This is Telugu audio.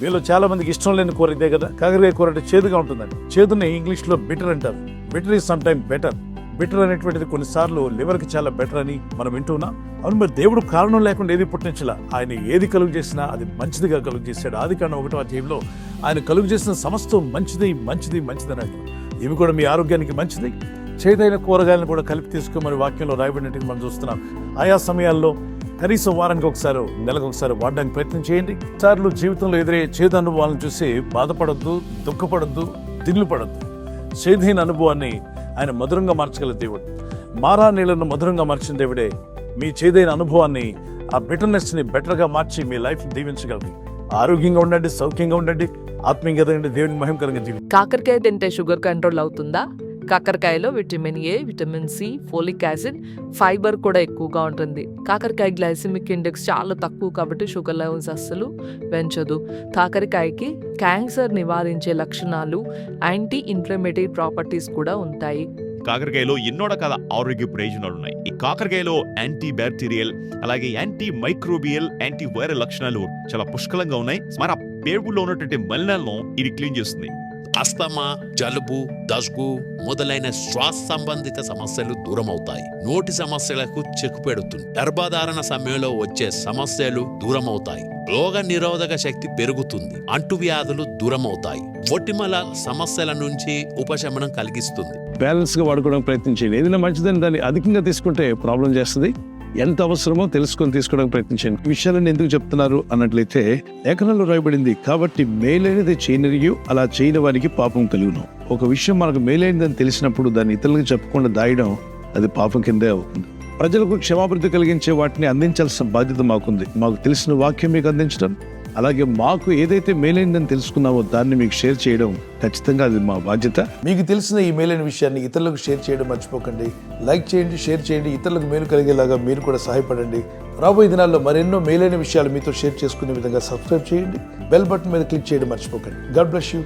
వీళ్ళు చాలా మందికి ఇష్టం లేని కూర ఇదే కదా? కాకరకాయ కూర అంటే చేదుగా ఉంటుందండి. చేదుని ఇంగ్లీష్లో బిటర్ అంటారు. Bitter is some time better bitter అనేటువంటిది కొన్నిసార్లు లివర్కి చాలా బెటర్ అని మనం వింటున్నాం. అవును మరి దేవుడు కారణం లేకుండా ఏది పుట్టించలా? ఆయన ఏది కలుగు చేసినా అది మంచిదిగా కలుగు చేశాడు. ఆది కారణం ఒకటో అధ్యాయంలో ఆయన కలుగు చేసిన సమస్తం మంచిది మంచిది మంచిది అని ఇవి కూడా మీ ఆరోగ్యానికి మంచిది. చేదైన కూరగాయలను కూడా కలిపి తీసుకోమని వాక్యంలో రాయబడినట్టుగా మనం చూస్తున్నాం. ఆయా సమయాల్లో కనీసం వారానికి ఒకసారి నెలకు ఒకసారి వాడడానికి ప్రయత్నం చేయండి. సార్లు జీవితంలో ఎదురయ్యే చేదు అనుభవాలను చూసి బాధపడద్దు దుఃఖపడద్దు దిల్లు పడద్దు. చేదైన అనుభవాన్ని ఆయన మధురంగా మార్చగల దేవుడు. మారా నీళ్ళను మధురంగా మార్చిన దేవుడే మీ చేదైన అనుభవాన్ని ఆ బెటర్నెస్ని బెటర్గా మార్చి మీ లైఫ్ దీవించగలరు ఆరోగ్యంగా ఉండండి సౌఖ్యంగా ఉండండి ఆత్మీయంగా దేవుని మహిమకరంగా జీవించండి కాకరకాయ తింటే షుగర్ కంట్రోల్ అవుతుందా? కాకరకాయలో vitamin A vitamin C folic acid fibre కూడా ఎక్కువగా ఉంటుంది. కాకరకాయ గ్లైసిమిక్ ఇండెక్స్ చాలా తక్కువ కాబట్టి షుగర్ లెవెల్స్ అస్సలు పెంచదు. కాకరకాయకి క్యాన్సర్ నివారించే లక్షణాలు యాంటీ ఇన్ఫ్లమేటరీ ప్రాపర్టీస్ కూడా ఉంటాయి. కాకరకాయలో ఎన్నో రకాల ఆరోగ్య ప్రయోజనాలు ఉన్నాయి. ఈ కాకరకాయలో యాంటీ బ్యాక్టీరియల్ అలాగే యాంటీ మైక్రోబియల్ యాంటీ వైరల్ లక్షణాలు చాలా పుష్కలంగా ఉన్నాయి. మరి ఆ పేగుల్లో ఉన్నటువంటి మలినాలను ఇది క్లీన్ చేస్తుంది. అస్తమా జలుబు దగ్గు మొదలైన శ్వాస సంబంధిత సమస్యలు దూరమవుతాయి. నోటి సమస్యలకు చెక్ పెడుతుంది. గర్భధారణ సమయంలో వచ్చే సమస్యలు దూరమవుతాయి. రోగ నిరోధక శక్తి పెరుగుతుంది. అంటువ్యాధులు దూరమవుతాయి. ఒటిమల సమస్యల నుంచి ఉపశమనం కలిగిస్తుంది. బ్యాలెన్స్గా వాడుకోవడానికి ప్రయత్నించండి. ఏదైనా మంచిదని దాన్ని అధికంగా తీసుకుంటే ప్రాబ్లం చేస్తుంది. ఎంత అవసరమో తెలుసుకొని తీసుకోవడానికి ప్రయత్నించండి. ఈ విషయాలను ఎందుకు చెప్తున్నారు అన్నట్లయితే లేఖనంలో రాయబడింది కాబట్టి మేలైనది చేయనిరియు అలా చేయని వారికి పాపం కలుగును. ఒక విషయం మనకు మేలైనదని తెలిసినప్పుడు దాన్ని ఇతరులకు చెప్పకుండా దాయడం అది పాపం కిందే అవుతుంది. ప్రజలకు క్షమాభివృద్ధి కలిగించే వాటిని అందించాల్సిన బాధ్యత మాకుంది. మాకు తెలిసిన వాక్యం మీకు అందించడం అలాగే మాకు ఏదైతే మేలైందని తెలుసుకున్నామో దాన్ని మీకు షేర్ చేయడం ఖచ్చితంగా అది మా బాధ్యత. మీకు తెలిసిన ఈ మేలైన విషయాన్ని ఇతరులకు షేర్ చేయడం మర్చిపోకండి. లైక్ చేయండి షేర్ చేయండి ఇతరులకు మేలు కలిగేలాగా మీరు కూడా సహాయపడండి. రాబోయే దినాల్లో మరెన్నో మేలైన విషయాలు మీతో షేర్ చేసుకునే విధంగా సబ్స్క్రైబ్ చేయండి. బెల్ బటన్ మీద క్లిక్ చేయడం మర్చిపోకండి. God bless you.